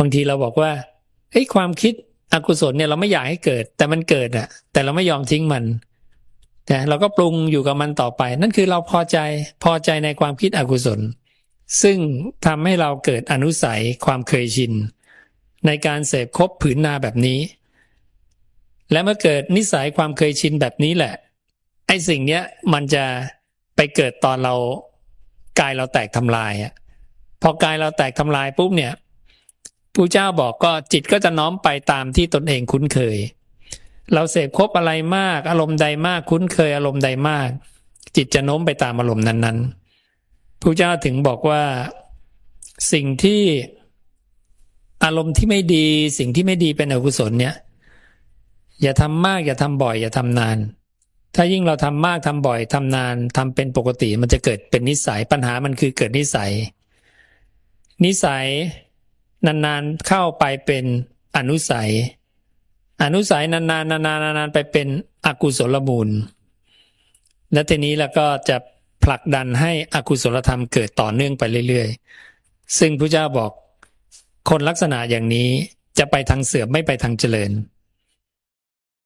บางทีเราบอกว่าเฮ้ความคิดอกุศลเนี่ยเราไม่อยากให้เกิด แต่มันเกิดอะแต่เราไม่ยอมทิ้งมันแต่เราก็ปรุงอยู่กับมันต่อไป นั่นคือเราพอใจพอใจในความคิดอกุศล ซึ่งทำให้เราเกิดอนุสัยความเคยชิน ในการเสพคบผืนนาแบบนี้ และเมื่อเกิดนิสัยความเคยชินแบบนี้แหละไอ้สิ่งเนี้ยมันจะไปเกิดตอนเรากายเราแตกทำลายอะพอกายเราแตกทำลายปุ๊บเนี่ย ผู้เจ้าบอกก็จิตก็จะน้อมไปตามที่ตนเองคุ้นเคย เราเสพคบอะไรมาก อารมณ์ใดมากคุ้นเคยอารมณ์ใดมาก จิตจะโน้มไปตามอารมณ์นั้นๆผู้เจ้าถึงบอกว่าสิ่งที่อารมณ์ที่ไม่ดี สิ่งที่ไม่ดีเป็นอกุศลเนี่ย อย่าทำมากอย่าทำบ่อย อย่าทำนาน ถ้ายิ่งเราทำมากทำบ่อยทำนานทำเป็นปกติมันจะเกิดเป็นนิสัยปัญหามันคือเกิดนิสัย นิสัย นานๆเข้าไปเป็นอนุสัย อนุสัยนานๆนานๆนานๆไปเป็นอกุศลมูล และทีนี้แล้วก็จะผลักดันให้อกุศลธรรมเกิดต่อเนื่องไปเรื่อยๆ ซึ่งพระเจ้าบอกคนลักษณะอย่างนี้จะไปทางเสื่อมไม่ไปทางเจริญ